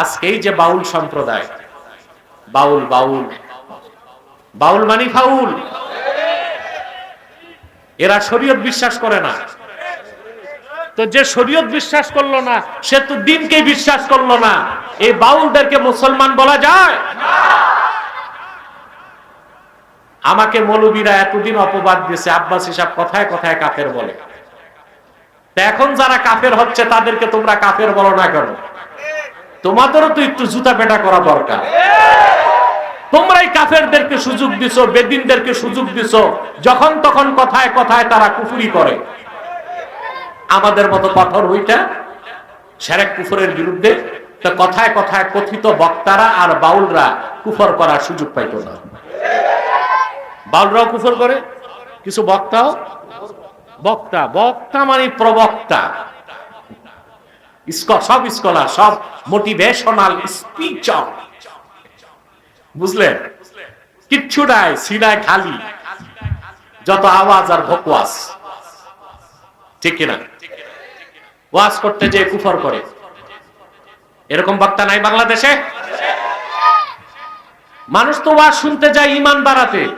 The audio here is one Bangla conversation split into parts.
আজকেই যে বাউল সম্প্রদায়, বাউল বাউল। বাউল মানি ফাউল। এরা শরীয়ত বিশ্বাস করে না। তো যে শরীয়ত বিশ্বাস করল না, সে তো দিনকে বিশ্বাস করল না। এই বাউলদেরকে মুসলমান বলা যায়? আমাকে মৌলবীরা এতদিন অপবাদ দিয়েছে, আব্বাস হিসাব কথায় কথায় কাফের বলে। এখন যারা কাফের হচ্ছে, তাদেরকে তোমরা কাফের বলো না কেন? তোমাদেরও তো একটু জুতা পেটা করা দরকার। তোমরাই কাফেরদেরকে সুযোগ দিছো, বেদিনদেরকে সুযোগ দিছো, যখন তখন কথায় কথায় তারা কুফুরি করে। আমাদের মতো পাথর হইটা সেরেক কুফরের বিরুদ্ধে, তো কথায় কথায় কথিত বক্তারা আর বাউলরা কুফর করার সুযোগ পাইত না। বাউলরাও কুফর করে, কিছু বক্তাও বক্তা। বক্তা মানে প্রবক্তা। সব স্কলার, সব মোটিভেশনাল স্পিচার বুঝলেন? কিচ্ছু নাই, সিনায় খালি। যত আওয়াজ আর ভোকওয়াজ ঠিক কিনা? ওয়াজ করতে যে কুফর করে। এরকম বক্তা নাই বাংলাদেশে? মানুষ তো ওয়াজ শুনতে যায় ইমান বাড়াতে।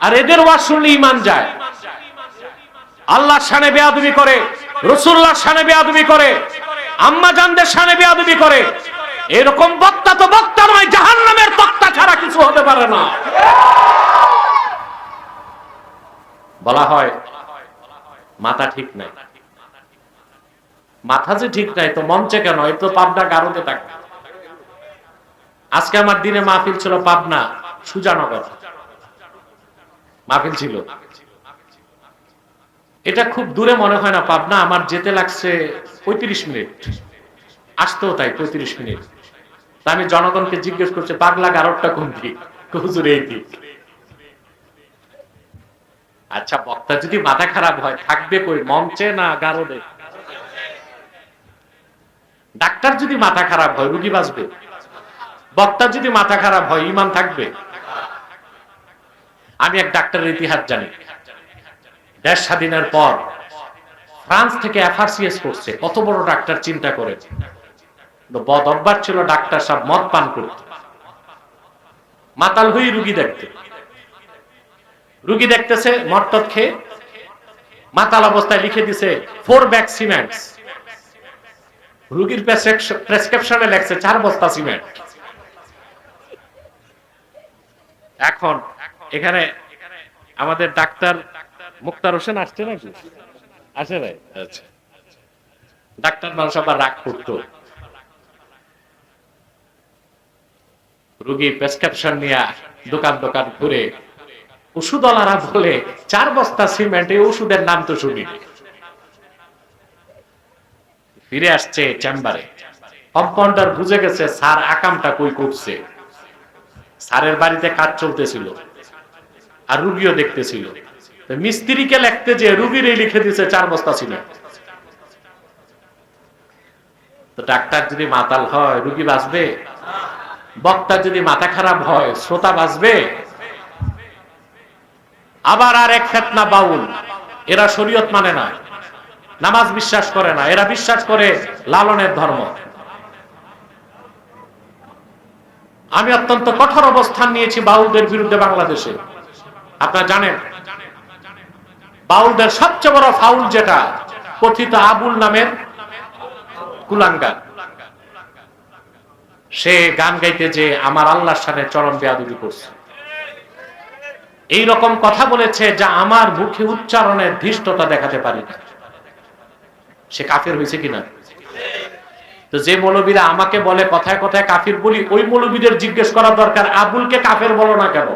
আর এদের ওয়াজ শুনলে ইমান যায়। আল্লাহ শানে বেয়াদবি করে। রসুল্লাহ শানে বেয়াদবি করে, আম্মা জানদের শানে বেয়াদবি করে। এরকম বক্তা তো বক্তা নয় জাহান নামের বক্তা ছাড়া কিছু হতে পারে না। বলা হয়, মাথা ঠিক নাই। মাথা যে ঠিক নাই তো মঞ্চে কেন? এই তো পাবনা গারোতে থাকে। আজকে আমার দিনে মাহফিল ছিল পাবনা, সুজানগর। মাহফিল ছিল। এটা খুব দূরে মনে হয় না, পাবনা, আমার যেতে লাগছে পঁয়ত্রিশ মিনিট। আসতেও তাই পঁয়ত্রিশ মিনিট। তা আমি জনগণকে জিজ্ঞেস করছি, পাগলা গারোটা কোন দিক? এই দিক। আচ্ছা বক্তা যদি মাথা খারাপ হয়, থাকবে কই? মঞ্চে না গারদে? ডাক্তার যদি মাথা খারাপ হয়, রুগী বাঁচবে। বক্তা যদি মাথা খারাপ হয় ইমান থাকবে। আমি এক ডাক্তারের ইতিহাস জানি। দেশ স্বাধীনের পর ফ্রান্স থেকে এফআরসিএস করছে। কত বড় ডাক্তার চিন্তা করে। বদ অভ্যাস ছিল ডাক্তার সব মদ পান করতে মাতাল হয়ে রুগী দেখতে। রুগী দেখতেছে মটত খেয়ে। মাতাল অবস্থায় লিখে দিছে ফোর ব্যাগ সিমেন্ট রুগীর প্রেসক্রিপশনে লেখছে, চার বস্তা সিমেন্ট। এখন এখানে আমাদের ডাক্তার মুক্তার হোসেন আসছে নাকি? আসে নাই? আচ্ছা। ডাক্তার মানুষ আবার রাগ করতো। রুগী প্রেসক্রিপশন নিয়ে দোকান দোকান ঘুরে ওষুধওয়ালারা বলে, চার বস্তা সিমেন্ট এই ওষুধের নাম তো শুনি ফিরে আসছে চেম্বারে। কম্পাউন্ডার বুঝে গেছে, স্যার, আকামটা কই করছে? স্যারের বাড়িতে কাজ চলতেছিল। আর রুগীও দেখতেছিল। মিস্ত্রিকে লিখতে যে রুগীর লিখে দিছে চার বস্তা তো ডাক্তার যদি মাতাল হয়, রুগী বাঁচবে? বক্তা যদি মাথা খারাপ হয়, শ্রোতা বাঁচবে? আবার আর এক ফেতনা বাউল। এরা শরীয়ত মানে না। নামাজ বিশ্বাস করে না। এরা বিশ্বাস করে লালনের ধর্ম। আমি অত্যন্ত কঠোর অবস্থান নিয়েছি বাউলদের বিরুদ্ধে বাংলাদেশে। আপনারা জানেন বাউলদের সবচেয়ে বড় ফাউল যেটা, কথিত আবুল নামের কুলাঙ্গার। সে গান গাইতে যে আমার আল্লাহর সাথে চরম বেয়াদুবি করছে। এই রকম কথা বলেছে যা আমার মুখে উচ্চারণের ধৃষ্টতা দেখাতে পারি না। সে কাফের হয়েছে কিনা? তো যে মৌলবীরা আমাকে বলে কথায় কথায় কাফির বলি, ওই মৌলবীদের জিজ্ঞেস করা দরকার, আবুলকে কাফের বলো না কেন?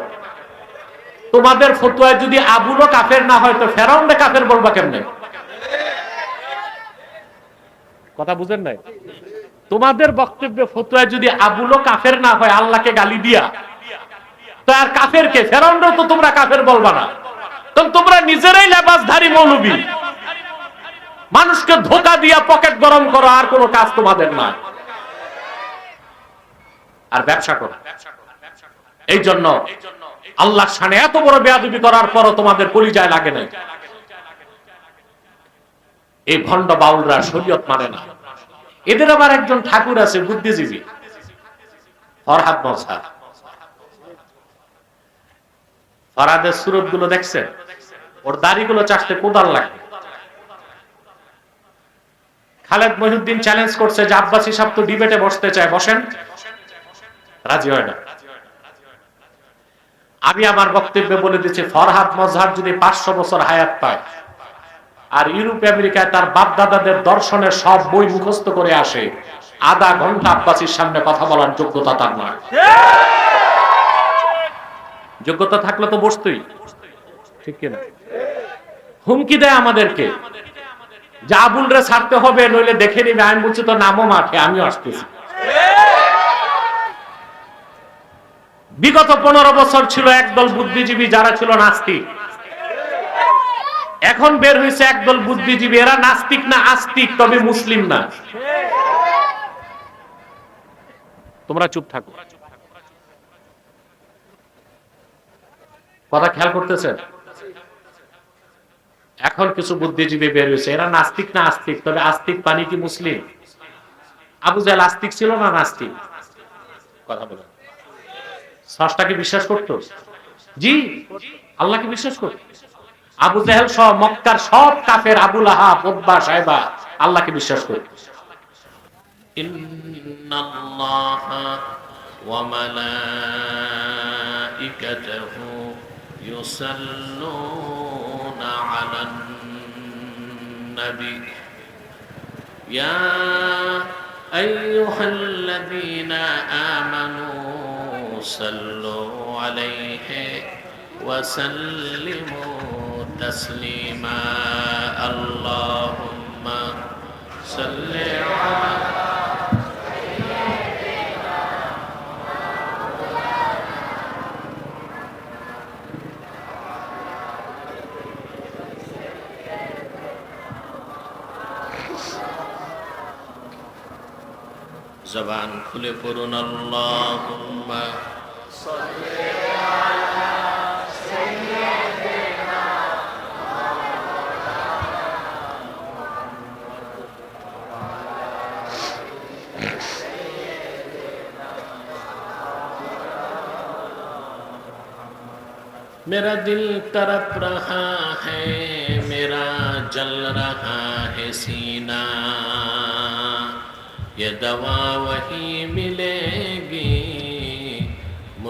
তোমাদের ফতুয়ায় যদি আবুলও কাফের না হয়, তো ফেরাউন্ডে কাফের বলবা কেমনে? কথা বুঝেন নাই? তোমাদের বক্তব্যে ফতুয়ায় যদি আবুলও কাফের না হয়, আল্লাহকে গালি দিয়া, তো আর কাফের কে? ফেরাউন্ডও তো তোমরা কাফের বলবা না। তোমরা নিজেরাই লেবাসধারী মৌলবী। মানুষকে ধোকা দিয়া পকেট গরম করো, আর কোনো কাজ তোমাদের না। আর ব্যবসা করো। এই জন্য আল্লাহ সানে এত বড় বেয়াদবি করার পরও তোমাদের পরিচয় লাগে নাই। এই ভণ্ড বাউলরা শরীয়ত মানে না। এদের আবার একজন ঠাকুর আছে, বুদ্ধিজীবী। ফরহাদ মজহার। ফরহাদের সুরতগুলো দেখছেন? ওর দাড়িগুলো চাষতে কোদাল লাগে। খালেদ মহিউদ্দিন চ্যালেঞ্জ করছে যে আব্বাসী সাহেব তো ডিবেটে বসতে চায়, বসেন? রাজি হয় না। আমি আমার বক্তব্যে বলে দিচ্ছি, ফরহাদ মজহার যদি পাঁচশো বছর হায়াত পায়, আর ইউরোপ, আমেরিকায় তার বাপ দাদাদের দর্শনের সব বই মুখস্থ করে আসে, আধা ঘণ্টা আব্বাসীর সামনে কথা বলার যোগ্যতা তার নয় যোগ্যতা থাকলে তো বসতই, ঠিক কিনা? হুমকি দেয় আমাদেরকে, যা আবুল রে ছাড়তে হবে, নইলে দেখে নিবে, আমি বলছি তো নামও মাঠে, আমিও আসতেছি। বিগত পনেরো বছর ছিল একদল বুদ্ধিজীবী, যারা ছিল নাস্তিক। এখন বের হয়েছে একদল বুদ্ধিজীবী, এরা নাস্তিক না আস্তিক, তবে মুসলিম না। তোমরা চুপ থাকো। কথা খেয়াল করতেছেন? এখন কিছু বুদ্ধিজীবী বের হয়েছে, এরা নাস্তিক না আস্তিক, তবে আস্তিক পানি কি মুসলিম? আবু জাহেল আস্তিক ছিল না নাস্তিক? কথা বলেন। ষষ্ঠাকে বিশ্বাস করত? জি, আল্লাহকে বিশ্বাস করত। আবু জাহেল সহ মক্কার সব কাফের আবুল আহাব ওব্বা সাহেবা আল্লাহকে বিশ্বাস করত। ইউসাল্লুনা আলান নবী। ইয়া আইয়ুহাল্লাযীনা আমানু সাল্লু আলাইহি ওয়া সাল্লিমু তাসলিমা আল্লাহুম্মা সাল্লি আলা জবান খুলে পড়ুন আল্লাহুম্মা मेरा दिल तरफ रहा है मेरा जल रहा है सीना ये दवा वही मिलेगी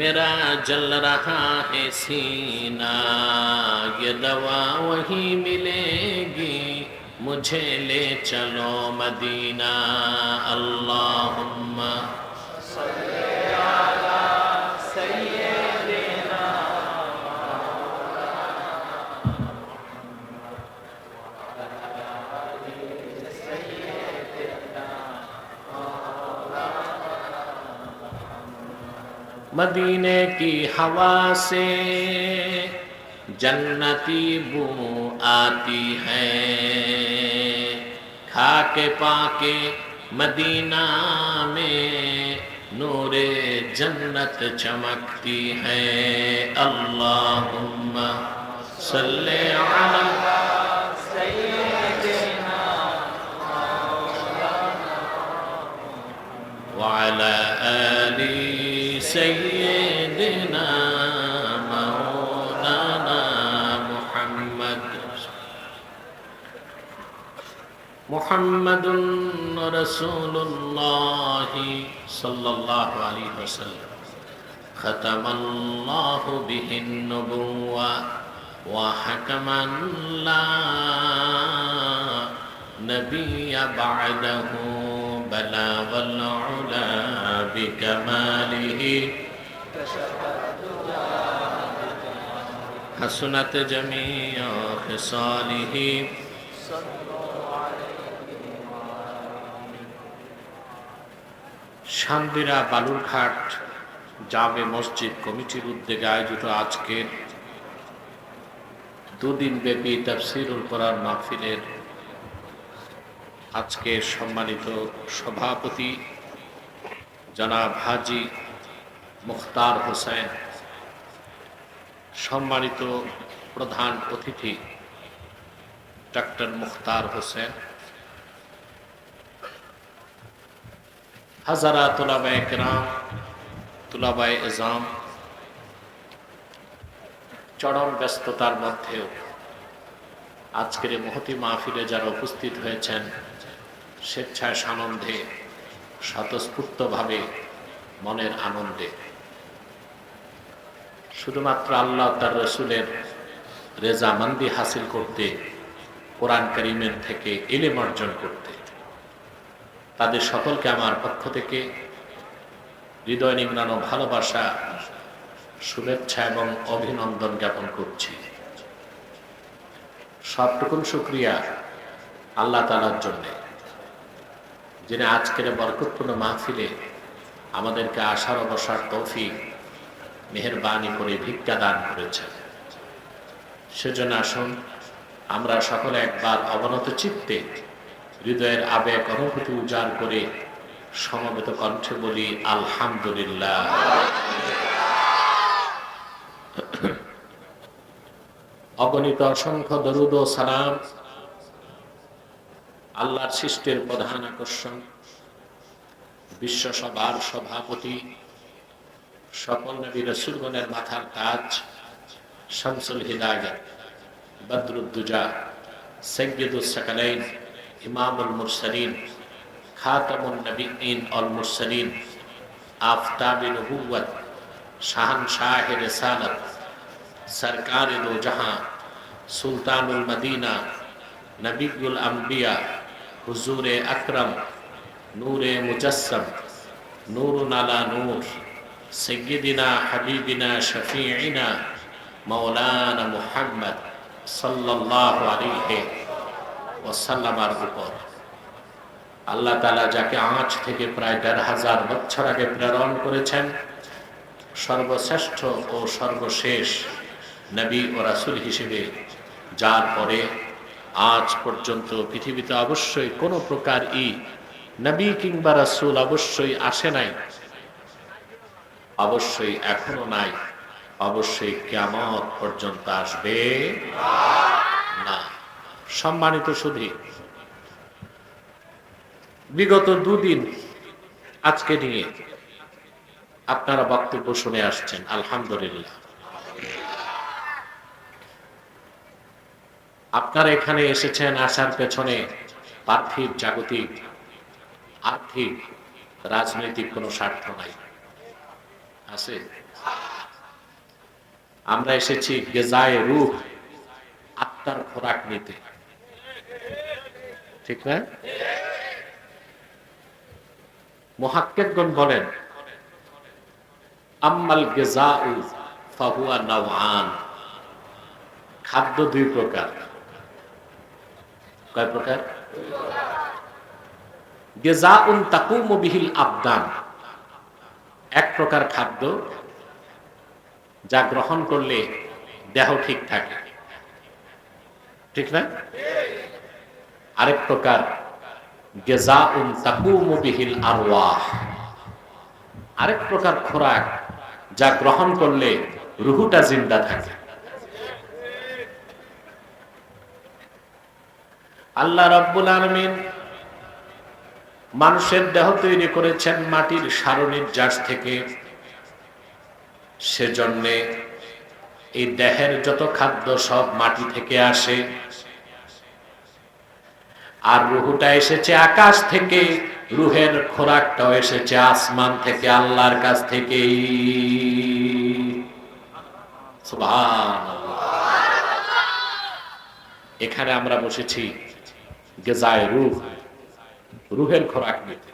मेरा जल रहा है सीना ये दवा वही मिलेगी मुझे ले चलो मदीना। अल्लाहुम्मा मदीने की हवा से जन्नती बू आती है खाके पाके मदीना में नूरे जन्नत चमकती है अल्लाहुम्मा सल्ले अला وعلى آل سيدنا محمد رسول الله صلى الله عليه وسلم. ختم الله به النبوة وحكما لا نبي بعده. بلاغ العلا بكماله. حسنت جميع خصاله. শান্তিরা বালুরঘাট জামে মসজিদ কমিটির উদ্যোগে আয়োজিত আজকের দুদিন ব্যাপী তাফসিরুল কোরআন মাহফিলের আজকে সম্মানিত সভাপতি জনাব হাজি মুখতার হোসেন, সম্মানিত প্রধান অতিথি ডক্টর মুখতার হোসেন হাজারা তোলাবায় কেরাম তুলাবায় এজাম চরম ব্যস্ততার মধ্যেও আজকের মহতি মাহফিলে যারা উপস্থিত হয়েছেন, স্বেচ্ছায় সানন্দে, স্বতঃস্ফূর্তভাবে মনের আনন্দে। শুধুমাত্র আল্লাহ তার রসুলের রেজামান্দি হাসিল করতে, কোরআন করিমের থেকে এলেম অর্জন করতে। তাদের সকলকে আমার পক্ষ থেকে হৃদয় নিংড়ানো ভালোবাসা, শুভেচ্ছা এবং অভিনন্দন জ্ঞাপন করছি। সবটুকুন শুক্রিয়া আল্লাহ তালার জন্যে, যিনি আজকের বরকতপূর্ণ মাহফিলে আমাদেরকে আশার অবসার তৌফিক, মেহরবানি করে ভিক্ষা দান করেছেন। সেজন্য আসুন, আমরা সকলে একবার অবনত চিত্তে হৃদয়ের আবেগ অনুভূতি উজাড় করে সমবেত কণ্ঠে বলি, আলহামদুলিল্লাহ। অগণিত অসংখ্য দরুদ ও সালাম আল্লাহর সৃষ্টির প্রধান আকর্ষণ বিশ্বসভার সভাপতি, সকল নবী রসুলগণের মাথার তাজ, শামসুল হিদায়ত, বদরুদ্দুজা সৈয়দুল সাকালাইন إمام المرسلين خاتم النبيين المرسلين آفتاب نبوت شاہن شاہ رسالت سرکار دو جہاں سلطان المدینہ نبی الانبیاء حضور اکرم نور مجسم نور نالا نور سیدنا حبیبنا شفیعنا مولانا محمد صلی اللہ علیہ ওসাল্লামার উপর। আল্লাহ তালা যাকে আঁচ থেকে প্রায় দেড় হাজার বছর আগে প্রেরণ করেছেন, সর্বশ্রেষ্ঠ ও সর্বশেষ নবী ও রাসুল হিসেবে, যার পরে আজ পর্যন্ত পৃথিবীতে অবশ্যই কোনো প্রকার ই নবী কিংবা রাসুল অবশ্যই আসে নাই, অবশ্যই এখনও নাই, অবশ্যই কেমন পর্যন্ত আসবে না। সম্মানিত সুধী। বিগত দুদিন আজকে নিয়ে আপনারা বক্তব্য শুনে আসছেন, আলহামদুলিল্লাহ। আপনারা এখানে এসেছেন আসার পেছনে পার্থিব জাগতিক, আর্থিক, রাজনৈতিক কোনো স্বার্থ নাই। আছে? আমরা এসেছি গেজায় রূহ, আত্মার খোরাক নিতে। ঠিক না? মহাক্কেকগণ বলেন, আম্মাল গেজাউ ফাহুয়া নাওয়ান খাদ্য দুই প্রকার। কয় প্রকার? গেজাউন তাকুমু বিহিল আবদান। এক প্রকার খাদ্য যা গ্রহণ করলে দেহ ঠিক থাকে। ঠিক না? আরেক প্রকার আরেক প্রকার খোরাক যা গ্রহণ করলে রুহুটা জিন্দা থাকে। আল্লাহ রব্বুল আলমিন মানুষের দেহ তৈরি করেছেন মাটির সারণীর জাস থেকে। সেজন্যে এই দেহের যত খাদ্য সব মাটি থেকে আসে। আর রুহুটা এসেছে আকাশ থেকে, রুহের খোরাকটাও এসেছে আসমান থেকে, আল্লাহর কাছ থেকে। এখানে আমরা বসেছি গেজায় রুহ, রুহের খোরাক নিতে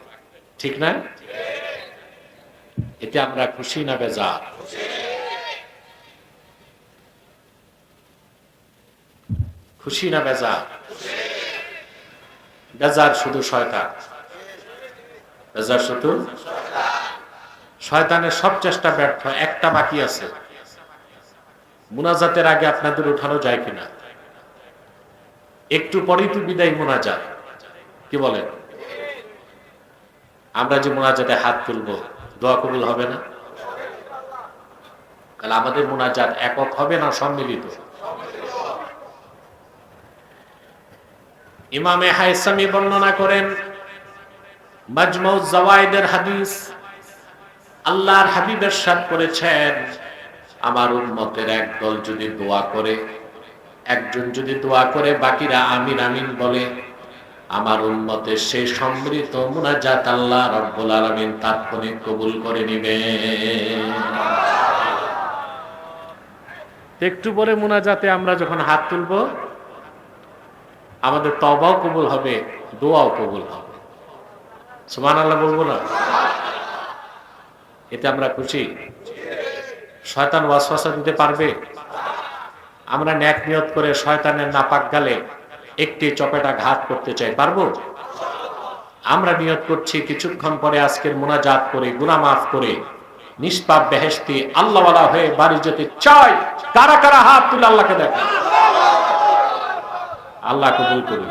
ঠিক না? এতে আমরা খুশি না বেজা খুশি না বেজা বেজার শুধু শয়তান। বেজার শুধু শয়তানের সব চেষ্টা ব্যর্থ, একটা বাকি আছে। মুনাজাতের আগে আপনাদের উঠানো যায় কিনা? একটু পরেই তো বিদায় মোনাজাত। কি বলেন? আমরা যে মোনাজাতে হাত তুলবো, দোয়া কবুল হবে না? তাহলে আমাদের মোনাজাত একক হবে না সম্মিলিত? ইমামে হাইসামি বর্ণনা করেন, মাজমাউজ জাওয়াইদের হাদিস, আল্লাহর হাবিবের সাথ করেছেন, আমার উম্মতের একদল যদি দোয়া করে, একজন যদি দোয়া করে, বাকিরা আমিন আমিন বলে, আমার উম্মতের সেই সমৃদ্ধ মুনাজাত আল্লাহ রব্বুল আলামিন তাৎক্ষণিক কবুল করে নিবে। একটু পরে মুনাজাতে আমরা যখন হাত তুলব আমাদের তবাও কবুল হবে, দোয়াও কবুল হবে। সুমান আল্লাহ বলব না? এতে আমরা খুশি। শয়তান ওয়াসওয়াসা দিতে পারবে? আমরা ন্যাক নিয়ত করে শয়তানের নাপাক গালে একটি চপেটা ঘাত করতে চাই, পারব? আমরা নিয়ত করছি কিছুক্ষণ পরে আজকের মোনাজাত করে গুনা মাফ করে, নিষ্পাপ বেহেস্তি আল্লাহওয়ালা হয়ে বাড়ি যেতে চাই। কারা কারা হাত তুলে আল্লাহকে দেখা আল্লাহ কবুল করুন।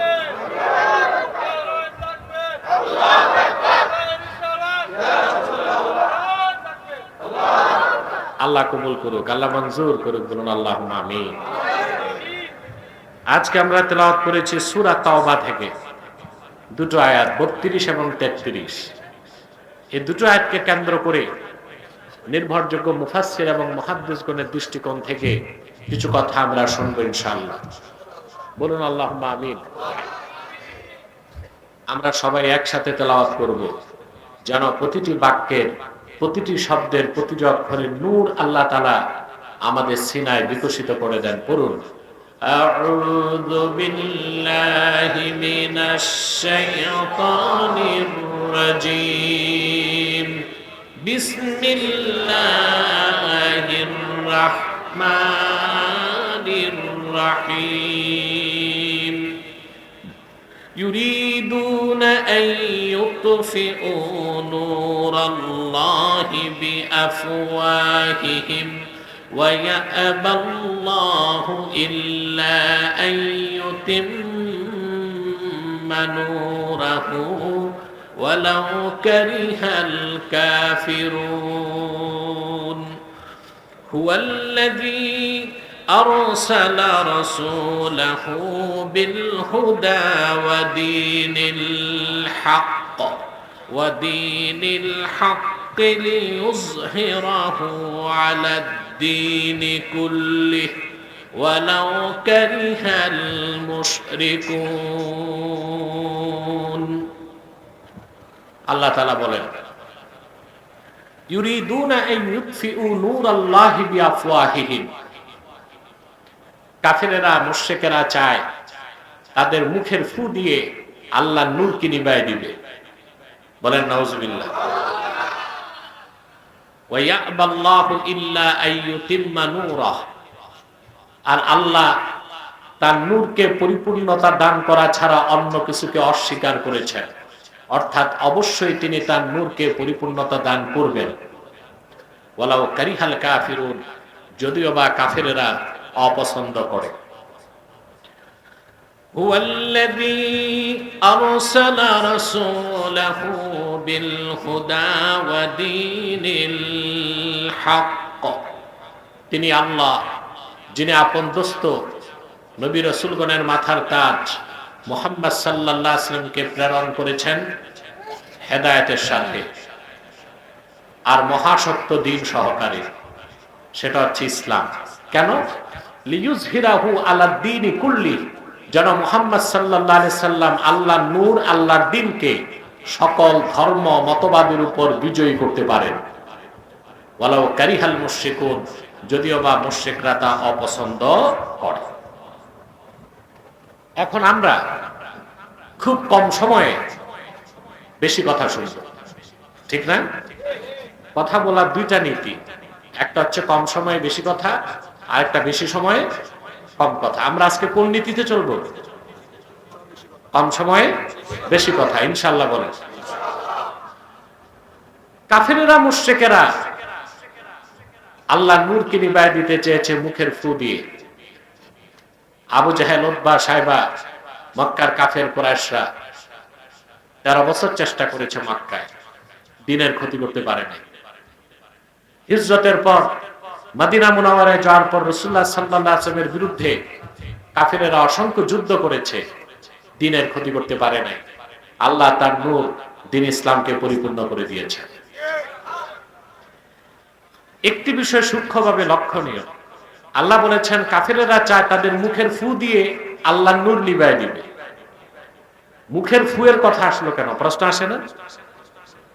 আল্লাহ কবুল করুক, আল্লাহ মঞ্জুর করুক, বলুন আল্লাহ আমিন। আজকে আমরা তেলাওয়াত করেছি সুরা তাওবা থেকে। দুটো আয়াত, বত্রিশ এবং তেত্রিশ। এই দুটো আয়াতকে কেন্দ্র করে নির্ভরযোগ্য মুফাসসির এবং মহাদ্দেশগণের দৃষ্টিকোণ থেকে কিছু কথা আমরা শুনব ইনশাআল্লাহ। বলুন আল্লাহ আমিন আমরা সবাই একসাথে তেলাওয়াত করব যেন প্রতিটি বাক্যের প্রতিটি শব্দের প্রতিটি অক্ষরের নূর আল্লাহ তালা আমাদের সিনায় বিকশিত করে দেন পড়ুন أعوذ بالله من الشيطان الرجيم بسم الله الرحمن الرحيم يريدون أن يطفئوا نور الله بأفواههم ويأبى الله إلا أن يتم نوره ولو كره الكافرون. هو الذي أرسل رسوله بالهدى ودين الحق ودين الحق ليظهره على الدين كله ولو كره المشركون الله تعالى বলেন يريدون أن يطفئوا نور الله بأفواههم কাফেরেরা, মুশ্রেকেরা চায় তাদের মুখের ফু দিয়ে আল্লাহ নূর কি নিবাই দিবে। বলেন, নাউজুবিল্লাহ। আর আল্লাহ তার নূরকে পরিপূর্ণতা দান করা ছাড়া অন্য কিছুকে অস্বীকার করেছেন। অর্থাৎ অবশ্যই তিনি তার নূরকে পরিপূর্ণতা দান করবেন। ওয়ালাউ কারিহাল কাফিরুন, যদিও বা কাফেরেরা অপছন্দ করে هو الذي أرسل رسوله بالهدى ودين الحق তিনি আল্লাহ যিনি আপন দোস্ত নবী রসুলগণের মাথার তাজ মোহাম্মদ সাল্লাহ আসলামকে প্রেরণ করেছেন হেদায়তের সাথে আর মহাসত্য দিন সহকারে সেটা হচ্ছে ইসলাম কেন লিউজ হিরাহু আল্লাহ দিন কুল্লি। যেন মোহাম্মদ সাল্লাহ সাল্লাম আল্লাহ নূর, আল্লাহর দিনকে সকল ধর্ম, মতবাদের উপর বিজয়ী করতে পারেন। ওয়ালাউ কারিহাল যদিও বা মুশ্রিকরা তা অপছন্দ করে। এখন আমরা খুব কম সময়ে বেশি কথা শুনব। ঠিক না? কথা বলার দুইটা নীতি। একটা হচ্ছে কম সময়ে বেশি কথা আর একটা বেশি সময়ে, কম কথা। আমরা আজকে কোন নীতিতে চলবো? কম সময়ে, বেশি কথা ইনশাল্লাহ বলেন। কাফেরেরা, মুশ্রেকেরা আল্লাহ নূরকে নিবায় দিতে চেয়েছে মুখের ফু দিয়ে। আবু জাহেল উদ্বা সাহেবা মক্কার কাফের কোরআশরা তেরো বছর চেষ্টা করেছে মক্কায়। দিনের ক্ষতি করতে পারেনি। হিজরতের পর মদিনা মুনাওয়ারায় যাওয়ার পর রসুল্লাহ সাল্লাহ আসলামের বিরুদ্ধে কাফেরেরা অসংখ্য যুদ্ধ করেছে, দিনের ক্ষতি করতে পারে নাই। আল্লাহ তার নূর দিন ইসলামকে পরিপূর্ণ করে দিয়েছে। একটি বিষয় সূক্ষ্মভাবে লক্ষণীয়। আল্লাহ বলেছেন, কাফেরেরা চায় তাদের মুখের ফু দিয়ে আল্লাহ নূর লিবায় দিবে। মুখের ফুয়ের কথা আসলো কেন? প্রশ্ন আসে না?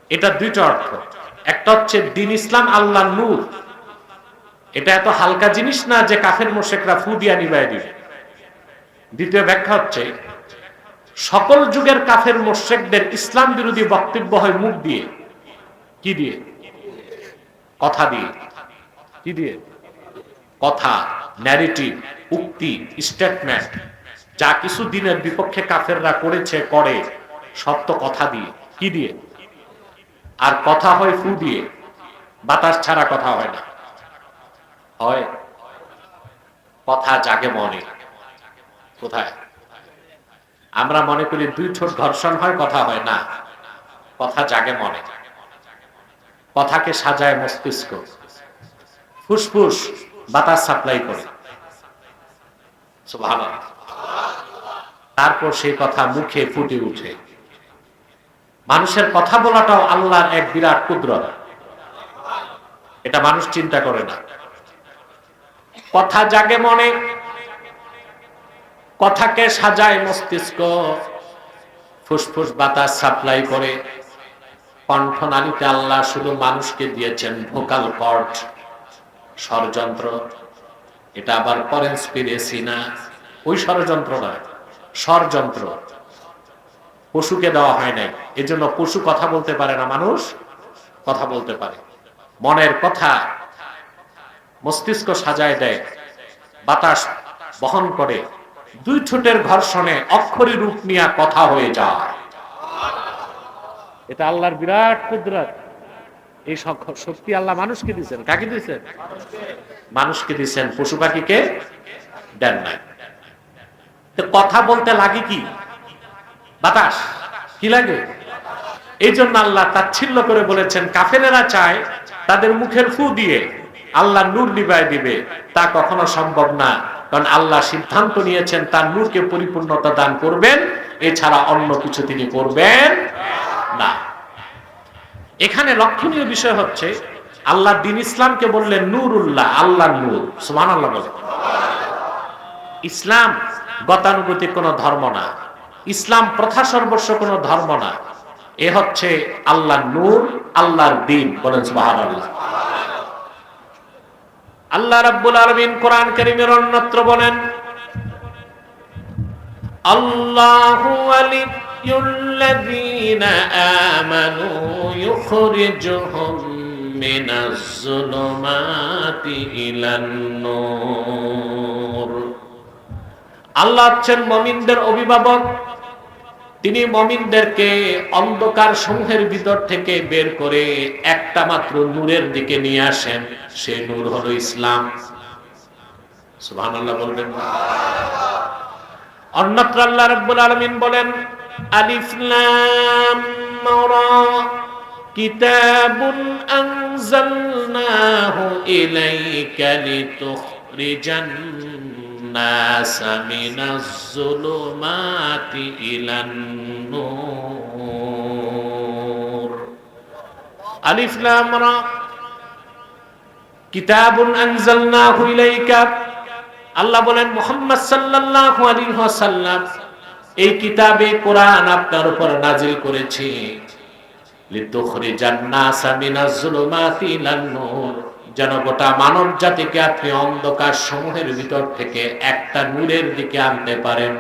এটা দুইটা অর্থ। একটা হচ্ছে দিন ইসলাম, আল্লাহ নূর। এটা এত হালকা জিনিস না যে কাফের মোশেকরা ফু দিয়া নিবায় দিবে। দ্বিতীয় ব্যাখ্যা হচ্ছে, সকল যুগের কাফের মোশেকদের ইসলাম বিরোধী বক্তব্য হয় মুখ দিয়ে। কি দিয়ে? কথা দিয়ে। কি দিয়ে? কথা ন্যারেটিভ উক্তি স্টেটমেন্ট যা কিছু দিনের বিপক্ষে কাফেররা করেছে, করে তো কথা দিয়ে। কি দিয়ে? আর কথা হয় ফু দিয়ে, বাতাস ছাড়া কথা হয় না। হয়? কথা জাগে মনে। কোথায়? আমরা মনে করি দুই ঠোঁট ঘর্ষণ হয়, কথা হয় না। কথা জাগে মনে। কথাকে সাজায় মস্তিষ্ক। ফুসফুস বাতাস সাপ্লাই করে। তারপর সেই কথা মুখে ফুটে উঠে। মানুষের কথা বলাটাও আল্লাহর এক বিরাট কুদরত। এটা মানুষ চিন্তা করে না। কথা জাগে মনে। কথাকে সাজায় মস্তিষ্ক। ফুসফুস বাতাস সাপ্লাই করে। কণ্ঠনালীতে আল্লাহ শুধু মানুষকে দিয়েছেন ভোকাল কর্ড, ষড়যন্ত্র। এটা আবার করেন্সপিরেসি না। ওই ষড়যন্ত্র না, ষড়যন্ত্র। পশুকে দেওয়া হয় নাই। এজন্য পশু কথা বলতে পারে না মানুষ, কথা বলতে পারে। মনের কথা মস্তিষ্ক সাজায় দেয়, বাতাস বহন করে, দুই ঠোঁটের ঘর্ষণে অক্ষরী রূপ নিয়ে কথা হয়ে যায়। এটা আল্লাহর বিরাট কুদরত। এই শক্তি আল্লাহ মানুষকে দিচ্ছেন কাকে দিচ্ছেন মানুষকে দিচ্ছেন পশু পাখিকে দেন নাই। তো কথা বলতে লাগে কি? বাতাস। কি লাগে? এই জন্য আল্লাহ তাচ্ছিল্য করে বলেছেন, কাফেরেরা চায় তাদের মুখের ফু দিয়ে আল্লাহ নূর নিবায় দিবে। তা কখনো সম্ভব না। কারণ আল্লাহ সিদ্ধান্ত নিয়েছেন, তার নূরকে পরিপূর্ণতা দান করবেন। এছাড়া অন্য কিছু তিনি করবেন না। এখানে লক্ষণীয় বিষয় হচ্ছে, আল্লাহ দিন ইসলামকে বললেন, নূরুল্লাহ আল্লাহ নূর। সুমান আল্লাহ বলেন ইসলাম গতানুগতিক কোনো ধর্ম না। ইসলাম প্রথা সর্বস্ব কোনো ধর্ম না। এ হচ্ছে আল্লাহ নূর, আল্লাহর দিন বলেন সুবহানাল্লাহ। আল্লাহ রাব্বুল আলামিন কোরআন কারীমের অন্যত্র বলেন, আল্লাহু ওয়ালিয়ুল্লাযীনা আমানু ইউখরিজুহুম মিনাজ যুলুমাতি ইলান নূর। আল্লাহ হচ্ছেন মমিনদের অভিভাবক। তিনি মমিনদেরকে অন্ধকার সমূহের ভিতর থেকে বের করে একটা মাত্র নূরের দিকে নিয়ে আসেন সে নূর হলো ইসলাম সুবহানাল্লাহ বলবেন না? অন্যত্র আল্লাহ রাব্বুল আলামিন বলেন, আলিফ লাম রা, কিতাবুন আনজালনাহু ইলাইকা লিতুখরিজান الناس من الظلمات إلى النور ألف لام را কিতাব আনজালনাহু ইলাইকা আল্লাহ বলেন মুহাম্মদ সাল্লাল্লাহু আলাইহি ওয়াসাল্লাম এই কিতাবে কোরআন আপনার উপর নাজিল করেছি লিতুখরিজান নাসা মিনাজ যুলুমাতি ইলান নূর যেন গোটা মানব জাতিকে আপনি অন্ধকার সমূহের ভিতর থেকে একটা নূরের দিকে আনতে পারেন,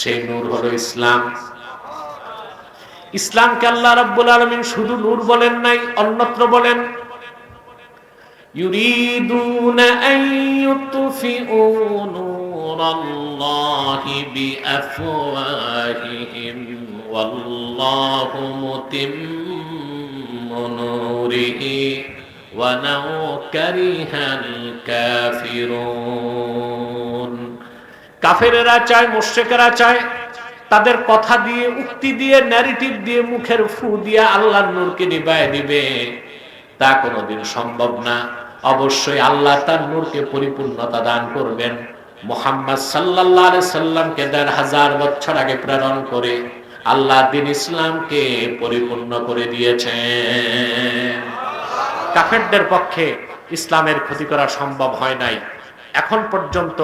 সেই নূর হলো ইসলাম। ইসলামকে আল্লাহ রাব্বুল আলামিন শুধু নূর বলেন নাই, অন্যত্র বলেন, ইউরিদুনা আন ইউতফিউ নূরাল্লাহি বিআফওয়াহিহিম, ওয়াল্লাহু মুতিম্মু নূরিহি। ولو كره الكافرون কাফেরেরা চায় মুশ্রিকেরা চায় তাদের কথা দিয়ে উক্তি দিয়ে ন্যারেটিভ দিয়ে মুখের ফু দিয়ে আল্লাহর নূরকে নিবায় দিবে তা কোনোদিন সম্ভব না অবশ্যই আল্লাহ তার নূরকে পরিপূর্ণতা দান করবেন মোহাম্মদ সাল্লাল্লাহু আলাইহি সাল্লামকে দেড় হাজার বছর আগে প্রেরণ করে আল্লাহ দিন ইসলামকে পরিপূর্ণ করে দিয়েছেন কাফেরদের পক্ষে ইসলামের ক্ষতি করা সম্ভব হয় নাই। এখন পর্যন্ত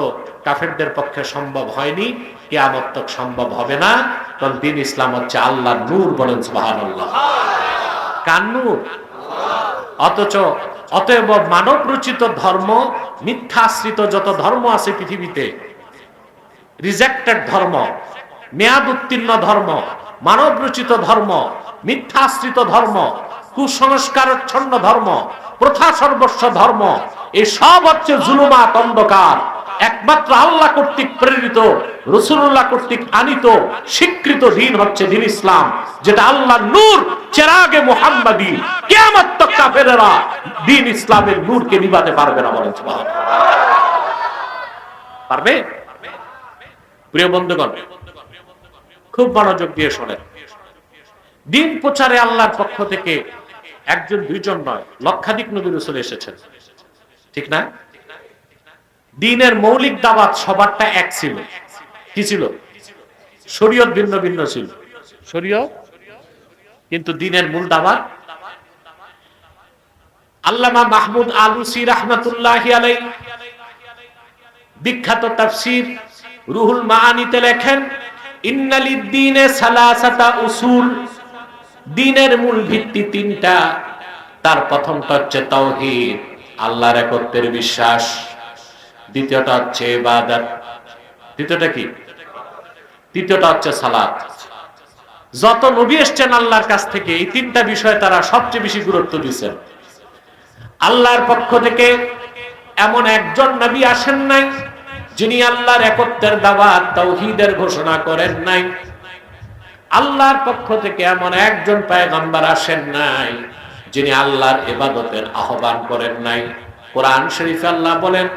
কাফেরদের পক্ষে সম্ভব হয়নি, কিয়ামত তক সম্ভব হবে না, কারণ দিন ইসলাম হচ্ছে আল্লাহ নূর বলেন নূর? অথচ অতএব মানব রচিত ধর্ম মিথ্যাশ্রিত যত ধর্ম আছে পৃথিবীতে রিজেক্টেড ধর্ম, মেয়াদ উত্তীর্ণ ধর্ম, মানব রচিত ধর্ম মিথ্যাশ্রিত ধর্ম কুসংস্কারচ্ছন্ন ধর্ম, প্রথা সর্বস্ব ধর্ম এই সব হচ্ছে জুলুমাত অন্ধকার। একমাত্র আল্লাহ কর্তৃক প্রেরিত রসুল্লাহ কর্তৃক আনিত, স্বীকৃত দিন হচ্ছে দিন ইসলাম, যেটা আল্লাহ নূর, চেরাগে মোহাম্মদী তক কাফেরেরা দিন ইসলামের নূরকে নিবাতে পারবে না বলেন পারবে? প্রিয় বন্ধুগণ, খুব মনোযোগ দিয়ে শোনেন। দিন প্রচারে আল্লাহর পক্ষ থেকে একজন দুইজন নয় লক্ষাধিক নবী রসুল এসেছেন। ঠিক না? দিনের মৌলিক দাবাত সবারটা এক ছিল। কি ছিল? শরীয়ত ভিন্ন ভিন্ন ছিল। শরীয়ত? কিন্তু দিনের মূল দাবাত আল্লামা মাহমুদ আলুসি রহমতুল্লাহ আলাই বিখ্যাত তাফসির রুহুল মাআনিতে লেখেন ইন্নালিদ্দিনে সালাসাতা উসুল দিনের মূল ভিত্তি তিনটা। তার প্রথমটা হচ্ছে তাওহীদ, আল্লাহর একত্বের বিশ্বাস। দ্বিতীয়টা হচ্ছে ইবাদত। দ্বিতীয়টা কি? তৃতীয়টা হচ্ছে সালাত। যত নবী এসছেন আল্লাহর কাছ থেকে, এই তিনটা বিষয়ে তারা সবচেয়ে বেশি গুরুত্ব দিয়েছেন। আল্লাহর পক্ষ থেকে এমন একজন নবী আসেন নাই, যিনি আল্লাহর একত্বের দাওয়াত, তাওহীদের ঘোষণা করেন নাই। আল্লাহর পক্ষ থেকে এমন একজন পায়গাম্বার আসেন নাই, যিনি আল্লাহর ইবাদতের আহ্বান করেন নাই। কোরআন শরীফে আল্লাহ বলেন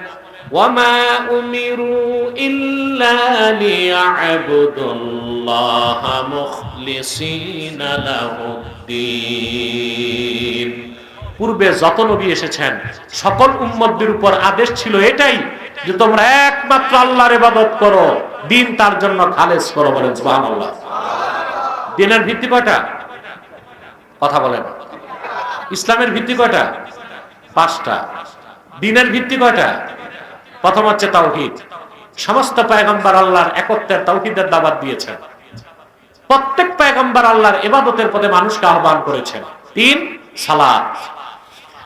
পূর্বে যত নবী এসেছেন, সকল উম্মতদের উপর আদেশ ছিল এটাই যে তোমরা একমাত্র আল্লাহর ইবাদত করো, দিন তার জন্য খালেজ করো বলেন, সুবহানাল্লাহ। দিনের ভিত্তি কয়টা? কথা বলেন। ইসলামের ভিত্তি কয়টা? পাঁচটা। দিনের ভিত্তি কয়টা? প্রথম হচ্ছে তাওহীদ। সমস্ত পয়গম্বর আল্লাহর একত্বের তাওহীদের দাওয়াত দিয়েছেন। প্রত্যেক পয়গম্বর আল্লাহর ইবাদতের পথে মানুষকে আহ্বান করেছেন। তিন, সালাত।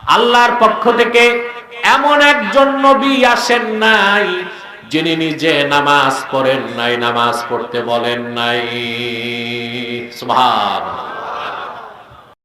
আল্লাহর পক্ষ থেকে এমন একজন নবী আসেন নাই যিনি নিজে নামাজ পড়েন নাই নামাজ পড়তে বলেন নাই। সুবহান